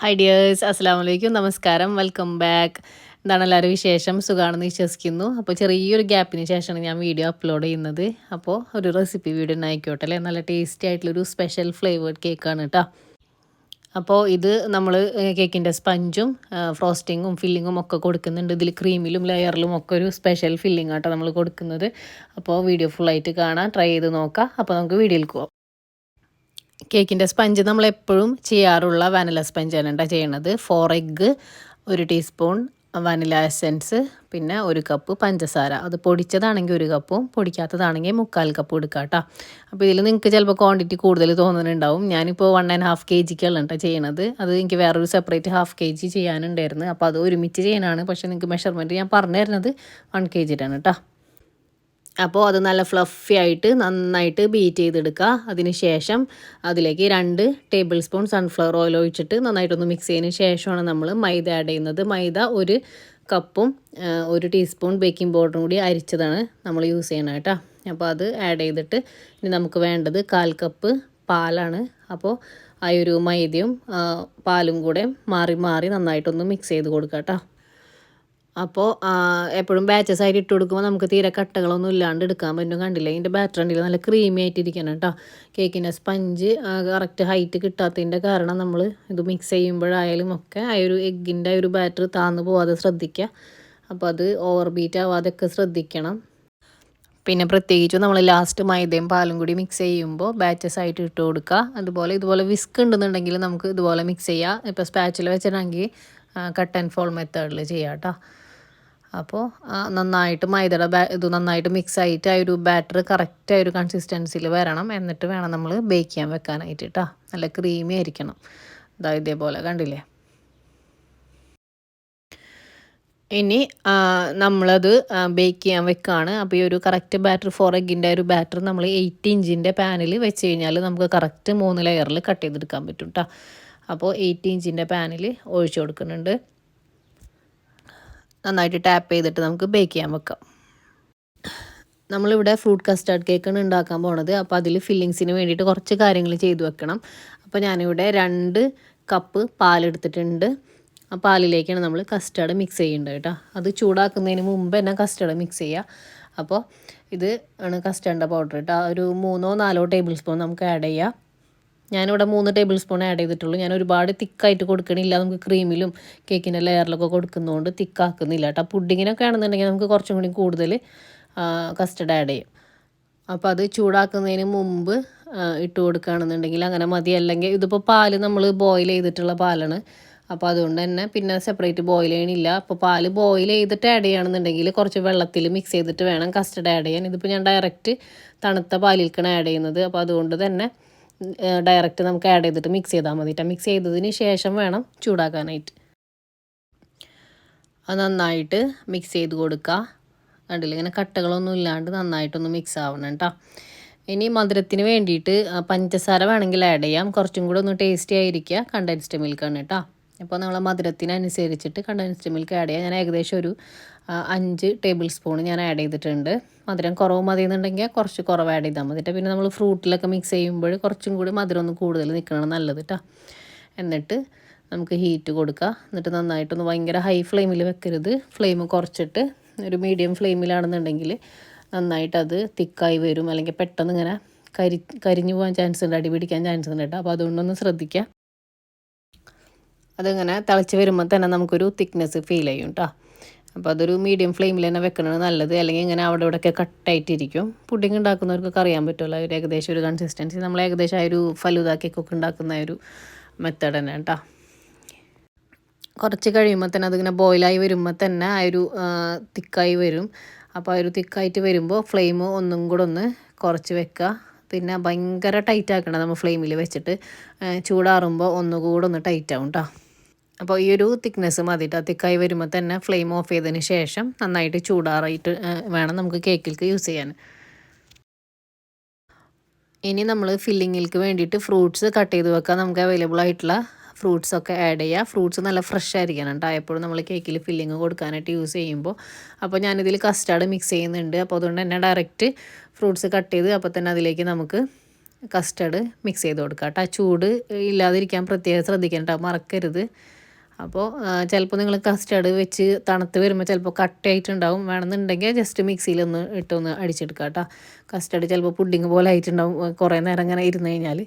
Hi dears അസ്സാം വലൈക്കും നമസ്കാരം വെൽക്കം ബാക്ക് എന്താണ് എല്ലാവരും വിശേഷം? സുഖമാണെന്ന് വിശ്വസിക്കുന്നു. അപ്പോൾ ചെറിയൊരു ഗ്യാപ്പിന് ശേഷമാണ് ഞാൻ വീഡിയോ അപ്ലോഡ് ചെയ്യുന്നത്. അപ്പോൾ ഒരു റെസിപ്പി വീഡിയോ ആയിക്കോട്ടെ അല്ലേ? നല്ല ടേസ്റ്റി ആയിട്ടുള്ളൊരു സ്പെഷ്യൽ ഫ്ലേവേർഡ് കേക്കാണ് കേട്ടോ. അപ്പോൾ ഇത് നമ്മൾ കേക്കിന്റെ സ്പഞ്ചും ഫ്രോസ്റ്റിങ്ങും ഫില്ലിങ്ങും ഒക്കെ കൊടുക്കുന്നുണ്ട്. ഇതിൽ ക്രീമിലും ലെയറിലും ഒക്കെ ഒരു സ്പെഷ്യൽ ഫില്ലിംഗ് ആട്ടോ നമ്മൾ കൊടുക്കുന്നത്. അപ്പോൾ വീഡിയോ ഫുള്ളായിട്ട് കാണാം. ട്രൈ ചെയ്ത് നോക്കാം. അപ്പോൾ നമുക്ക് വീഡിയോയിൽ പോവാം. കേക്കിന്റെ സ്പഞ്ച് നമ്മൾ എപ്പോഴും ചെയ്യാറുള്ള വാനില സ്പഞ്ചാണ് കേട്ടോ ചെയ്യണത്. ഫോർ എഗ്ഗ് ഒരു ടീസ്പൂൺ വാനില എസെൻസ് പിന്നെ ഒരു കപ്പ് പഞ്ചസാര. അത് പൊടിച്ചതാണെങ്കിൽ ഒരു കപ്പും പൊടിക്കാത്തതാണെങ്കിൽ മുക്കാൽ കപ്പ് എടുക്കുക കേട്ടോ. അപ്പോൾ ഇതിൽ നിങ്ങൾക്ക് ചിലപ്പോൾ ക്വാണ്ടിറ്റി കൂടുതൽ തോന്നുന്നുണ്ടാവും. ഞാനിപ്പോൾ വൺ ആൻഡ് ഹാഫ് കെ ജിക്കാണ് കേട്ടോ ചെയ്യണത്. അത് എനിക്ക് വേറൊരു സെപ്പറേറ്റ് ഹാഫ് കെ ജി ചെയ്യാനുണ്ടായിരുന്നു. അപ്പോൾ അത് ഒരുമിച്ച് ചെയ്യാനാണ്. പക്ഷേ നിങ്ങൾക്ക് മെഷർമെന്റ് ഞാൻ പറഞ്ഞു തരുന്നത് വൺ കെ ജിയിലാണ് കേട്ടോ. അപ്പോൾ അത് നല്ല ഫ്ലഫി ആയിട്ട് നന്നായിട്ട് ബീറ്റ് ചെയ്തെടുക്കുക. അതിന് ശേഷം അതിലേക്ക് രണ്ട് ടേബിൾ സ്പൂൺ സൺഫ്ലവർ ഓയിൽ ഒഴിച്ചിട്ട് നന്നായിട്ടൊന്ന് മിക്സ് ചെയ്തതിന് ശേഷമാണ് നമ്മൾ മൈദ ആഡ് ചെയ്യുന്നത്. മൈദ ഒരു കപ്പും ഒരു ടീസ്പൂൺ ബേക്കിംഗ് പൗഡറും കൂടി അരിച്ചതാണ് നമ്മൾ യൂസ് ചെയ്യണം കേട്ടോ. അപ്പോൾ അത് ആഡ് ചെയ്തിട്ട് ഇനി നമുക്ക് വേണ്ടത് കാൽ കപ്പ് പാലാണ്. അപ്പോൾ ആ ഒരു മൈദയും പാലും കൂടെ മാറി മാറി നന്നായിട്ടൊന്ന് മിക്സ് ചെയ്ത് കൊടുക്കാം കേട്ടോ. അപ്പോൾ എപ്പോഴും ബാച്ചസ് ആയിട്ട് ഇട്ട് കൊടുക്കുമ്പോൾ നമുക്ക് തീരെ കട്ടകളൊന്നും ഇല്ലാണ്ട് എടുക്കാൻ പറ്റും. കണ്ടില്ല? ഇതിന്റെ ബാറ്റർ ഉണ്ടെങ്കിൽ നല്ല ക്രീമി ആയിട്ടിരിക്കണം കേട്ടോ കേക്കിന്റെ സ്പഞ്ച് കറക്റ്റ് ഹൈറ്റ് കിട്ടാത്തതിന്റെ കാരണം നമ്മൾ ഇത് മിക്സ് ചെയ്യുമ്പോഴായാലും ഒക്കെ ആ ഒരു എഗ്ഗിന്റെ ഒരു ബാറ്റർ താന്നു പോവാതെ ശ്രദ്ധിക്കുക അപ്പോൾ അത് ഓവർ ബീറ്റ് ആവാതെയൊക്കെ ശ്രദ്ധിക്കണം. പിന്നെ പ്രത്യേകിച്ച് നമ്മൾ ലാസ്റ്റ് മൈദയും പാലും കൂടി മിക്സ് ചെയ്യുമ്പോൾ ബാച്ചസ് ആയിട്ട് ഇട്ട് കൊടുക്കുക അതുപോലെ ഇതുപോലെ വിസ്ക് ഉണ്ടെന്നുണ്ടെങ്കിൽ നമുക്ക് ഇതുപോലെ മിക്സ് ചെയ്യാം. ഇപ്പോൾ സ്പാച്ചിൽ വെച്ചിട്ടുണ്ടെങ്കിൽ കട്ട് ആൻഡ് ഫോൾ മെത്തേഡിൽ ചെയ്യാം കേട്ടോ അപ്പോൾ നന്നായിട്ട് മൈദയുടെ ബാ ഇത് നന്നായിട്ട് മിക്സ് ആയിട്ട് ആ ഒരു ബാറ്റർ കറക്റ്റ് ആ ഒരു കൺസിസ്റ്റൻസിയിൽ വരണം. എന്നിട്ട് വേണം നമ്മൾ ബേക്ക് ചെയ്യാൻ വെക്കാനായിട്ട് കേട്ടോ നല്ല ക്രീമി ആയിരിക്കണം. ഇതാ ഇതേപോലെ കണ്ടില്ലേ? ഇനി നമ്മളത് ബേക്ക് ചെയ്യാൻ വെക്കുകയാണ് അപ്പോൾ ഈ ഒരു കറക്റ്റ് ബാറ്റർ ഫോർ എഗിന്റെ ഒരു ബാറ്റർ നമ്മൾ എയ്റ്റ് ഇഞ്ചിന്റെ പാനിൽ വെച്ച് കഴിഞ്ഞാൽ നമുക്ക് കറക്റ്റ് മൂന്ന് ലെയറിൽ കട്ട് ചെയ്തെടുക്കാൻ പറ്റും കേട്ടോ അപ്പോൾ എയ്റ്റ് ഇഞ്ചിന്റെ പാനിൽ ഒഴിച്ചു കൊടുക്കുന്നുണ്ട്. നന്നായിട്ട് ടാപ്പ് ചെയ്തിട്ട് നമുക്ക് ബേക്ക് ചെയ്യാൻ വെക്കാം. നമ്മളിവിടെ ഫ്രൂട്ട് കസ്റ്റാർഡ് കേക്കാണ് ഉണ്ടാക്കാൻ പോണത്. അപ്പോൾ അതിൽ ഫില്ലിങ്സിന് വേണ്ടിയിട്ട് കുറച്ച് കാര്യങ്ങൾ ചെയ്തു വെക്കണം. അപ്പോൾ ഞാനിവിടെ രണ്ട് കപ്പ് പാലെടുത്തിട്ടുണ്ട്. ആ പാലിലേക്കാണ് നമ്മൾ കസ്റ്റാർഡ് മിക്സ് ചെയ്യേണ്ടത് കേട്ടോ. അത് ചൂടാക്കുന്നതിന് മുമ്പ് തന്നെ കസ്റ്റാർഡ് മിക്സ് ചെയ്യുക അപ്പോൾ ഇത് ആണ് കസ്റ്റാർഡിന്റെ പൗഡർ കേട്ടോ ഒരു മൂന്നോ നാലോ ടേബിൾ സ്പൂൺ നമുക്ക് ആഡ് ചെയ്യാം. ഞാനിവിടെ മൂന്ന് ടേബിൾ സ്പൂൺ ആഡ് ചെയ്തിട്ടുള്ളൂ. ഞാൻ ഒരുപാട് തിക്കായിട്ട് കൊടുക്കണില്ല. നമുക്ക് ക്രീമിലും കേക്കിന്റെ ലെയറിലൊക്കെ കൊടുക്കുന്നതുകൊണ്ട് തിക്കാക്കുന്നില്ല കേട്ടോ. പുഡിങ്ങിനൊക്കെ ആണെന്നുണ്ടെങ്കിൽ നമുക്ക് കുറച്ചും കൂടി കൂടുതൽ കസ്റ്റഡ് ആഡ് ചെയ്യും. അപ്പോൾ അത് ചൂടാക്കുന്നതിന് മുമ്പ് ഇട്ട് കൊടുക്കുകയാണെന്നുണ്ടെങ്കിൽ അങ്ങനെ മതി. അല്ലെങ്കിൽ ഇതിപ്പോൾ പാൽ നമ്മൾ ബോയിൽ ചെയ്തിട്ടുള്ള പാലാണ്. അപ്പോൾ അതുകൊണ്ട് തന്നെ പിന്നെ സെപ്പറേറ്റ് ബോയിൽ ചെയ്യണില്ല. അപ്പോൾ പാൽ ബോയിൽ ചെയ്തിട്ട് ആഡ് ചെയ്യുകയാണെന്നുണ്ടെങ്കിൽ കുറച്ച് വെള്ളത്തിൽ മിക്സ് ചെയ്തിട്ട് വേണം കസ്റ്റഡ് ആഡ് ചെയ്യാൻ. ഇതിപ്പോൾ ഞാൻ ഡയറക്റ്റ് തണുത്ത പാലിൽക്കാണ് ആഡ് ചെയ്യുന്നത്. അപ്പോൾ അതുകൊണ്ട് തന്നെ ഡയറക്റ്റ് നമുക്ക് ആഡ് ചെയ്തിട്ട് മിക്സ് ചെയ്താൽ മതി മിക്സ് ചെയ്തതിന് ശേഷം വേണം ചൂടാക്കാനായിട്ട്. അത് നന്നായിട്ട് മിക്സ് ചെയ്ത് കൊടുക്കുക കണ്ടില്ല? ഇങ്ങനെ കട്ടകളൊന്നും ഇല്ലാണ്ട് നന്നായിട്ടൊന്ന് മിക്സ് ആവണം കേട്ടോ ഇനി മധുരത്തിന് വേണ്ടിയിട്ട് പഞ്ചസാര വേണമെങ്കിൽ ആഡ് ചെയ്യാം. കുറച്ചും കൂടെ ഒന്ന് ടേസ്റ്റി ആയിരിക്കുക കണ്ടൻസ്ഡ് മിൽക്കാണ് കേട്ടോ അപ്പോൾ നമ്മളെ മധുരത്തിനനുസരിച്ചിട്ട് കണ്ടൻസ്ഡ് മിൽക്ക് ആഡ് ചെയ്യാം. ഞാൻ ഏകദേശം ഒരു അഞ്ച് ടേബിൾ സ്പൂൺ ഞാൻ ആഡ് ചെയ്തിട്ടുണ്ട്. മധുരം കുറവ് മതി എന്നുണ്ടെങ്കിൽ കുറച്ച് കുറവ് ആഡ് ചെയ്താൽ മതി. പിന്നെ നമ്മൾ ഫ്രൂട്ടിലൊക്കെ മിക്സ് ചെയ്യുമ്പോൾ കുറച്ചും കൂടി മധുരം ഒന്ന് കൂടുതൽ നിൽക്കണം നല്ലത് കേട്ടോ എന്നിട്ട് നമുക്ക് ഹീറ്റ് കൊടുക്കുക എന്നിട്ട് നന്നായിട്ടൊന്ന് ഭയങ്കര ഹൈ ഫ്ലെയിമിൽ വെക്കരുത്. ഫ്ലെയിം കുറച്ചിട്ട് ഒരു മീഡിയം ഫ്ലെയിമിലാണെന്നുണ്ടെങ്കിൽ നന്നായിട്ട് അത് തിക്കായി വരും. അല്ലെങ്കിൽ പെട്ടെന്ന് ഇങ്ങനെ കരി കരിഞ്ഞു പോകാൻ ചാൻസ് ഉണ്ട്. അടിപിടിക്കാൻ ചാൻസ് ഉണ്ട് കേട്ടോ അപ്പോൾ അതുകൊണ്ടൊന്ന് ശ്രദ്ധിക്കുക അതിങ്ങനെ തിളച്ച് വരുമ്പോൾ തന്നെ നമുക്കൊരു തിക്നെസ് ഫീൽ ചെയ്യും കേട്ടോ അപ്പോൾ അതൊരു മീഡിയം ഫ്ലെയിമിൽ തന്നെ വെക്കണത് നല്ലത്. അല്ലെങ്കിൽ ഇങ്ങനെ അവിടെ ഇവിടെയൊക്കെ കട്ടായിട്ടിരിക്കും. പുഡിങ് ഉണ്ടാക്കുന്നവർക്കൊക്കെ അറിയാൻ പറ്റുമല്ലോ ഒരു ഏകദേശം ഒരു കൺസിസ്റ്റൻസി നമ്മൾ ഏകദേശം ആ ഒരു ഫലൂദ കേക്കൊക്കെ ഉണ്ടാക്കുന്ന ഒരു മെത്തേഡ് തന്നെ കേട്ടോ. കുറച്ച് കഴിയുമ്പോൾ തന്നെ അതിങ്ങനെ ബോയിലായി വരുമ്പോൾ തന്നെ ആ ഒരു തിക്കായി വരും. അപ്പോൾ ആ ഒരു തിക്കായിട്ട് വരുമ്പോൾ ഫ്ലെയിം ഒന്നും കൂടെ ഒന്ന് കുറച്ച് വെക്കുക. പിന്നെ ഭയങ്കര ടൈറ്റ് ആക്കണം നമ്മൾ ഫ്ലെയിമിൽ വെച്ചിട്ട്. ചൂടാറുമ്പോൾ ഒന്നുകൂടെ ഒന്ന് ടൈറ്റ് ആവും കേട്ടോ. അപ്പോൾ ഈ ഒരു തിക്നെസ് മതിയിട്ട് തിക്കായി വരുമ്പോൾ തന്നെ ഫ്ലെയിം ഓഫ് ചെയ്തതിന് ശേഷം നന്നായിട്ട് ചൂടാറായിട്ട് വേണം നമുക്ക് കേക്കിലേക്ക് യൂസ് ചെയ്യാൻ. ഇനി നമ്മൾ ഫില്ലിങ്ങിലേക്ക് വേണ്ടിയിട്ട് ഫ്രൂട്ട്സ് കട്ട് ചെയ്ത് വെക്കാൻ നമുക്ക് അവൈലബിൾ ആയിട്ടുള്ള ഫ്രൂട്ട്സ് ഒക്കെ ആഡ് ചെയ്യുക ഫ്രൂട്ട്സ് നല്ല ഫ്രഷ് ആയിരിക്കണം കേട്ടോ എപ്പോഴും നമ്മൾ കേക്കിൽ ഫില്ലിങ് കൊടുക്കാനായിട്ട് യൂസ് ചെയ്യുമ്പോൾ അപ്പോൾ ഞാനിതിൽ കസ്റ്റാർഡ് മിക്സ് ചെയ്യുന്നുണ്ട്. അപ്പോൾ അതുകൊണ്ട് തന്നെ ഡയറക്റ്റ് ഫ്രൂട്ട്സ് കട്ട് ചെയ്ത് അപ്പോൾ തന്നെ അതിലേക്ക് നമുക്ക് കസ്റ്റാർഡ് മിക്സ് ചെയ്ത് കൊടുക്കാം കേട്ടോ ചൂട് ഇല്ലാതിരിക്കാൻ പ്രത്യേകം ശ്രദ്ധിക്കണം കേട്ടോ മറക്കരുത്. അപ്പോൾ ചിലപ്പോൾ നിങ്ങൾ കസ്റ്റാർഡ് വെച്ച് തണുത്ത് വരുമ്പോൾ ചിലപ്പോൾ കട്ടയായിട്ടുണ്ടാവും. വേണമെന്നുണ്ടെങ്കിൽ ജസ്റ്റ് മിക്സിയിലൊന്ന് ഇട്ടൊന്ന് അടിച്ചെടുക്കുക കേട്ടോ കസ്റ്റഡ് ചിലപ്പോൾ പുഡിങ് പോലെ ആയിട്ടുണ്ടാവും കുറേ നേരം ഇങ്ങനെ ഇരുന്ന് കഴിഞ്ഞാൽ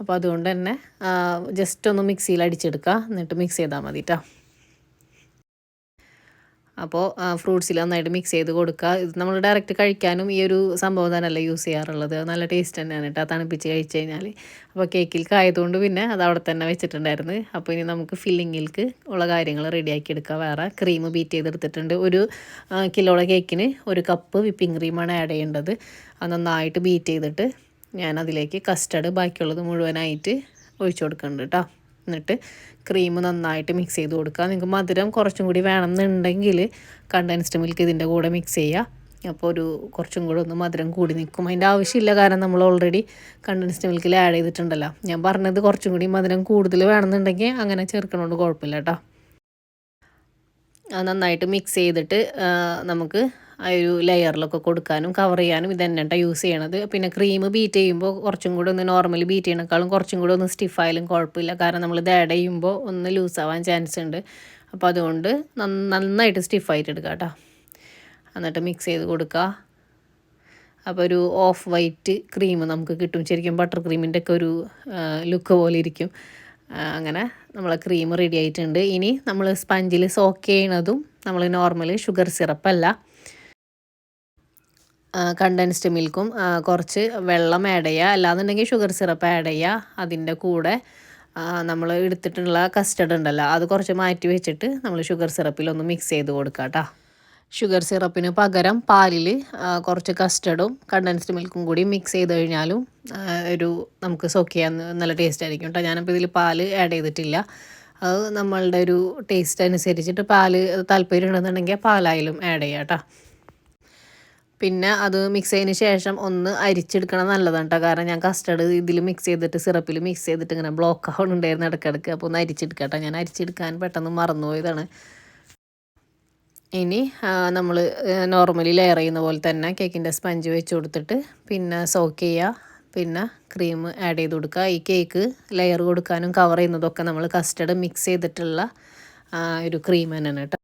അപ്പോൾ അതുകൊണ്ട് തന്നെ ജസ്റ്റ് ഒന്ന് മിക്സിയിൽ അടിച്ചെടുക്കുക എന്നിട്ട് മിക്സ് ചെയ്താൽ മതി കേട്ടോ അപ്പോൾ ഫ്രൂട്ട്സിൽ നന്നായിട്ട് മിക്സ് ചെയ്ത് കൊടുക്കുക. ഇത് നമ്മൾ ഡയറക്റ്റ് കഴിക്കാനും ഈ ഒരു സംഭവം തന്നെയല്ല യൂസ് ചെയ്യാറുള്ളത്. നല്ല ടേസ്റ്റ് തന്നെയാണ് കേട്ടോ തണുപ്പിച്ച് കഴിച്ച് കഴിഞ്ഞാൽ അപ്പോൾ കേക്കിൽ കായതുകൊണ്ട് പിന്നെ അത് അവിടെ തന്നെ വെച്ചിട്ടുണ്ടായിരുന്നു. അപ്പോൾ ഇനി നമുക്ക് ഫില്ലിങ്ങിൽക്ക് ഉള്ള കാര്യങ്ങൾ റെഡിയാക്കി എടുക്കുക വേറെ ക്രീം ബീറ്റ് ചെയ്തെടുത്തിട്ടുണ്ട്. ഒരു കിലോയുടെ കേക്കിന് ഒരു കപ്പ് വിപ്പിംഗ് ക്രീമാണ് ആഡ് ചെയ്യേണ്ടത്. അത് നന്നായിട്ട് ബീറ്റ് ചെയ്തിട്ട് ഞാൻ അതിലേക്ക് കസ്റ്റർഡ് ബാക്കിയുള്ളത് മുഴുവനായിട്ട് ഒഴിച്ചു കൊടുക്കുന്നുണ്ട് കേട്ടോ. എന്നിട്ട് ക്രീം നന്നായിട്ട് മിക്സ് ചെയ്ത് കൊടുക്കുക. നിങ്ങൾക്ക് മധുരം കുറച്ചും കൂടി വേണമെന്നുണ്ടെങ്കിൽ കണ്ടൻസ്ഡ് മിൽക്ക് ഇതിന്റെ കൂടെ മിക്സ് ചെയ്യുക. അപ്പോൾ ഒരു കുറച്ചും കൂടെ ഒന്ന് മധുരം കൂടി നിൽക്കും. അതിന്റെ ആവശ്യമില്ല കാരണം നമ്മൾ ഓൾറെഡി കണ്ടൻസ്ഡ് മിൽക്കിൽ ആഡ് ചെയ്തിട്ടുണ്ടല്ലോ. ഞാൻ പറഞ്ഞത് കുറച്ചും കൂടി മധുരം കൂടുതൽ വേണമെന്നുണ്ടെങ്കിൽ അങ്ങനെ ചേർക്കണോണ്ട് കുഴപ്പമില്ല കേട്ടോ. നന്നായിട്ട് മിക്സ് ചെയ്തിട്ട് നമുക്ക് ആ ഒരു ലെയറിലൊക്കെ കൊടുക്കാനും കവർ ചെയ്യാനും ഇത് തന്നെ കേട്ടോ യൂസ് ചെയ്യണത്. പിന്നെ ക്രീം ബീറ്റ് ചെയ്യുമ്പോൾ കുറച്ചും കൂടെ ഒന്ന് നോർമലി ബീറ്റ് ചെയ്യണേക്കാളും കുറച്ചും കൂടെ ഒന്ന് സ്റ്റിഫായാലും കുഴപ്പമില്ല. കാരണം നമ്മൾ ഇത് ആഡ് ചെയ്യുമ്പോൾ ഒന്ന് ലൂസ് ആവാൻ ചാൻസ് ഉണ്ട്. അപ്പോൾ അതുകൊണ്ട് നന്നായിട്ട് സ്റ്റിഫായിട്ട് എടുക്കുക കേട്ടോ എന്നിട്ട് മിക്സ് ചെയ്ത് കൊടുക്കുക അപ്പോൾ ഒരു ഓഫ് വൈറ്റ് ക്രീം നമുക്ക് കിട്ടും. ശരിക്കും ബട്ടർ ക്രീമിന്റെ ഒക്കെ ഒരു ലുക്ക് പോലെ ഇരിക്കും. അങ്ങനെ നമ്മളെ ക്രീം റെഡി ആയിട്ടുണ്ട്. ഇനി നമ്മൾ സ്പഞ്ചിൽ സോക്ക് ചെയ്യണതും നമ്മൾ നോർമൽ ഷുഗർ സിറപ്പല്ല കണ്ടൻസ്ഡ് മിൽക്കും കുറച്ച് വെള്ളം ആഡ് ചെയ്യുക. അല്ലാന്നുണ്ടെങ്കിൽ ഷുഗർ സിറപ്പ് ആഡ് ചെയ്യുക. അതിന്റെ കൂടെ നമ്മൾ എടുത്തിട്ടുള്ള കസ്റ്റഡ് ഉണ്ടല്ലോ അത് കുറച്ച് മാറ്റി വെച്ചിട്ട് നമ്മൾ ഷുഗർ സിറപ്പിലൊന്ന് മിക്സ് ചെയ്ത് കൊടുക്കുക കേട്ടോ ഷുഗർ സിറപ്പിന് പകരം പാലിൽ കുറച്ച് കസ്റ്റഡും കണ്ടൻസ്ഡ് മിൽക്കും കൂടി മിക്സ് ചെയ്ത് കഴിഞ്ഞാലും ഒരു നമുക്ക് സോക്ക് ചെയ്യാൻ നല്ല ടേസ്റ്റ് ആയിരിക്കും കേട്ടോ ഞാനിപ്പോൾ ഇതിൽ പാൽ ആഡ് ചെയ്തിട്ടില്ല. അത് നമ്മളുടെ ഒരു ടേസ്റ്റ് അനുസരിച്ചിട്ട് പാൽ താല്പര്യം ഉണ്ടെന്നുണ്ടെങ്കിൽ പാലായാലും ആഡ് ചെയ്യാം കേട്ടോ പിന്നെ അത് മിക്സ് ചെയ്തതിന് ശേഷം ഒന്ന് അരിച്ചെടുക്കണം നല്ലതാണ് കേട്ടോ കാരണം ഞാൻ കസ്റ്റർഡ് ഇതിൽ മിക്സ് ചെയ്തിട്ട് സിറപ്പിൽ മിക്സ് ചെയ്തിട്ട് ഇങ്ങനെ ബ്ലോക്ക് ആവുന്നുണ്ടായിരുന്നു ഇടയ്ക്കിടയ്ക്ക്. അപ്പോൾ ഒന്ന് അരിച്ചെടുക്കട്ടെ. ഞാൻ അരിച്ചെടുക്കാൻ പെട്ടെന്ന് മറന്നുപോയതാണ് ഇനി നമ്മൾ നോർമലി ലെയർ ചെയ്യുന്ന പോലെ തന്നെ കേക്കിന്റെ സ്പഞ്ച് വെച്ച് കൊടുത്തിട്ട് പിന്നെ സോക്ക് ചെയ്യുക പിന്നെ ക്രീം ആഡ് ചെയ്ത് കൊടുക്കുക ഈ കേക്ക് ലെയർ കൊടുക്കാനും കവർ ചെയ്യുന്നതൊക്കെ നമ്മൾ കസ്റ്റർഡ് മിക്സ് ചെയ്തിട്ടുള്ള ഒരു ക്രീം തന്നെയാണ് കേട്ടോ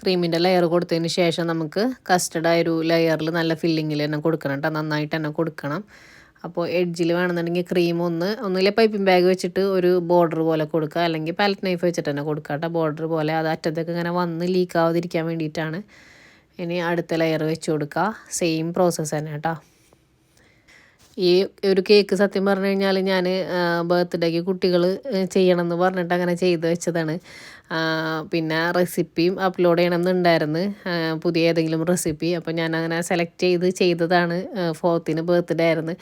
ക്രീമിന്റെ ലെയർ കൊടുത്തതിന് ശേഷം നമുക്ക് കസ്റ്റഡ് ഒരു ലെയറിൽ നല്ല ഫില്ലിങ്ങിൽ തന്നെ കൊടുക്കണം കേട്ടോ. നന്നായിട്ട് തന്നെ കൊടുക്കണം. അപ്പോൾ എഡ്ജിൽ വേണമെന്നുണ്ടെങ്കിൽ ക്രീം ഒന്ന് ഒന്നുമില്ല പൈപ്പിംഗ് ബാഗ് വെച്ചിട്ട് ഒരു ബോർഡർ പോലെ കൊടുക്കുക. അല്ലെങ്കിൽ പാലറ്റ് നൈഫ് വെച്ചിട്ട് തന്നെ കൊടുക്കുക കേട്ടോ. ബോർഡർ പോലെ അത് അറ്റത്തൊക്കെ ഇങ്ങനെ വന്ന് ലീക്ക് ആവാതിരിക്കാൻ വേണ്ടിയിട്ടാണ് ഇനി അടുത്ത ലെയർ വെച്ച് കൊടുക്കുക. സെയിം പ്രോസസ്സ് തന്നെ കേട്ടോ. ഈ ഒരു കേക്ക് സത്യം പറഞ്ഞു കഴിഞ്ഞാൽ ഞാൻ ബർത്ത്ഡേക്ക് കുട്ടികൾ ചെയ്യണമെന്ന് പറഞ്ഞിട്ട് അങ്ങനെ ചെയ്ത് വെച്ചതാണ്. പിന്നെ റെസിപ്പിയും അപ്ലോഡ് ചെയ്യണമെന്നുണ്ടായിരുന്നു. പുതിയ ഏതെങ്കിലും റെസിപ്പി. അപ്പോൾ ഞാൻ അങ്ങനെ സെലക്ട് ചെയ്ത് ചെയ്തതാണ് ഫോർത്തിന് ബർത്ത്ഡേ ആയിരുന്നു.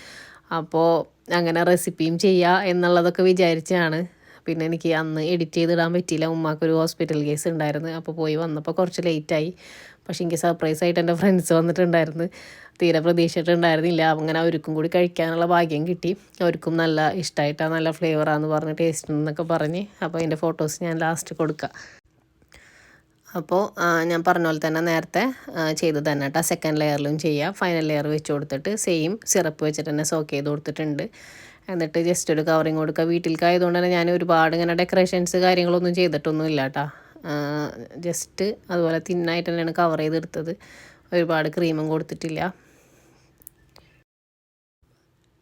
അപ്പോൾ അങ്ങനെ റെസിപ്പിയും ചെയ്യുക എന്നുള്ളതൊക്കെ വിചാരിച്ചാണ്. പിന്നെ എനിക്ക് അന്ന് എഡിറ്റ് ചെയ്തിടാൻ പറ്റിയില്ല. ഉമ്മാക്കൊരു ഹോസ്പിറ്റൽ കേസ് ഉണ്ടായിരുന്നു. അപ്പോൾ പോയി വന്നപ്പോൾ കുറച്ച് ലേറ്റായി പക്ഷേ എനിക്ക് സർപ്രൈസ് ആയിട്ട് എന്റെ ഫ്രണ്ട്സ് വന്നിട്ടുണ്ടായിരുന്നു. തീരെ പ്രതീക്ഷിച്ചിട്ടുണ്ടായിരുന്നില്ല. അങ്ങനെ അവർക്കും കൂടി കഴിക്കാനുള്ള ഭാഗ്യം കിട്ടി. അവർക്കും നല്ല ഇഷ്ടമായിട്ടാണ് നല്ല ഫ്ലേവറാന്ന് പറഞ്ഞ് ടേസ്റ്റ് എന്നൊക്കെ പറഞ്ഞ് അപ്പോൾ അതിന്റെ ഫോട്ടോസ് ഞാൻ ലാസ്റ്റ് കൊടുക്കാം. അപ്പോൾ ഞാൻ പറഞ്ഞ പോലെ തന്നെ നേരത്തെ ചെയ്ത് തന്നെ കേട്ടോ സെക്കൻഡ് ലെയറിലും ചെയ്യാം. ഫൈനൽ ലെയർ വെച്ച് കൊടുത്തിട്ട് സെയിം സിറപ്പ് വെച്ചിട്ട് തന്നെ സോക്ക് ചെയ്ത് കൊടുത്തിട്ടുണ്ട്. എന്നിട്ട് ജസ്റ്റ് ഒരു കവറിങ് കൊടുക്കുക വീട്ടിലേക്കായതുകൊണ്ട് തന്നെ ഞാൻ ഒരുപാട് ഇങ്ങനെ ഡെക്കറേഷൻസ് കാര്യങ്ങളൊന്നും ചെയ്തിട്ടൊന്നുമില്ല കേട്ടോ ജസ്റ്റ് അതുപോലെ തിന്നായിട്ട് തന്നെയാണ് കവർ ചെയ്തെടുത്തത്. ഒരുപാട് ക്രീമും കൊടുത്തിട്ടില്ല.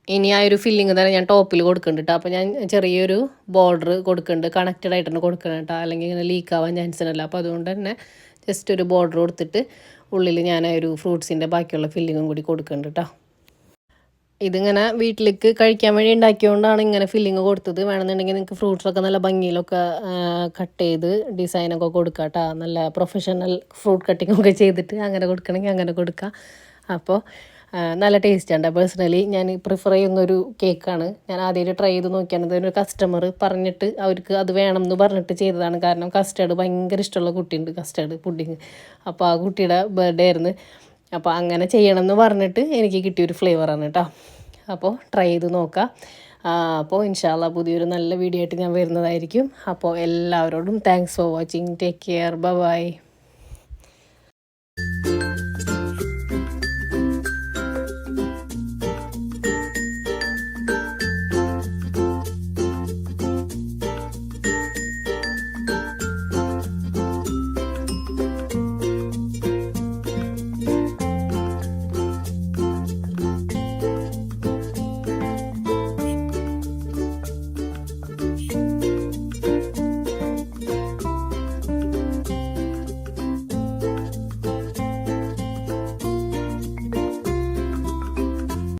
ഇനി ആ ഒരു ഫില്ലിങ് തന്നെ ഞാൻ ടോപ്പിൽ കൊടുക്കുന്നുണ്ട് അപ്പോൾ ഞാൻ ചെറിയൊരു ബോർഡർ കൊടുക്കുന്നുണ്ട് കണക്റ്റഡ് ആയിട്ട് തന്നെ കൊടുക്കണം കേട്ടോ അല്ലെങ്കിൽ ഇങ്ങനെ ലീക്ക് ആവാൻ ചാൻസ് ഉണ്ടല്ലോ അപ്പോൾ അതുകൊണ്ട് തന്നെ ജസ്റ്റ് ഒരു ബോർഡർ കൊടുത്തിട്ട് ഉള്ളിൽ ഞാൻ ഒരു ഫ്രൂട്ട്സിന്റെ ബാക്കിയുള്ള ഫില്ലിങ്ങും കൂടി കൊടുക്കുന്നുണ്ട് കേട്ടോ ഇതിങ്ങനെ വീട്ടിലേക്ക് കഴിക്കാൻ വേണ്ടി ഉണ്ടാക്കിയതുകൊണ്ടാണ് ഇങ്ങനെ ഫില്ലിങ് കൊടുത്തത്. വേണമെന്നുണ്ടെങ്കിൽ നിങ്ങൾക്ക് ഫ്രൂട്ട്സൊക്കെ നല്ല ഭംഗിയിലൊക്കെ കട്ട് ചെയ്ത് ഡിസൈനൊക്കെ കൊടുക്കുക കേട്ടോ നല്ല പ്രൊഫഷണൽ ഫ്രൂട്ട് കട്ടിങ്ങൊക്കെ ചെയ്തിട്ട് അങ്ങനെ കൊടുക്കണമെങ്കിൽ അങ്ങനെ കൊടുക്കുക അപ്പോൾ നല്ല ടേസ്റ്റ് ഉണ്ട് പേഴ്സണലി ഞാൻ പ്രിഫർ ചെയ്യുന്നൊരു കേക്കാണ് ഞാൻ ആദ്യമായിട്ട് ട്രൈ ചെയ്ത് നോക്കിയാണ്. ഒരു കസ്റ്റമർ പറഞ്ഞിട്ട് അവർക്ക് അത് വേണം എന്ന് പറഞ്ഞിട്ട് ചെയ്തതാണ്. കാരണം കസ്റ്റേർഡ് ഭയങ്കര ഇഷ്ടമുള്ള കുട്ടിയുണ്ട് കസ്റ്റേർഡ് പുഡിങ് അപ്പോൾ ആ കുട്ടിയുടെ ബർത്ത്ഡേ ആയിരുന്നു. അപ്പോൾ അങ്ങനെ ചെയ്യണം എന്ന് പറഞ്ഞിട്ട് എനിക്ക് കിട്ടിയൊരു ഫ്ലേവറാണ് കേട്ടോ അപ്പോൾ ട്രൈ ചെയ്ത് നോക്കാം. അപ്പോൾ ഇൻഷാല്ല പുതിയൊരു നല്ല വീഡിയോ ആയിട്ട് ഞാൻ വരുന്നതായിരിക്കും. അപ്പോൾ എല്ലാവരോടും thanks for watching take care bye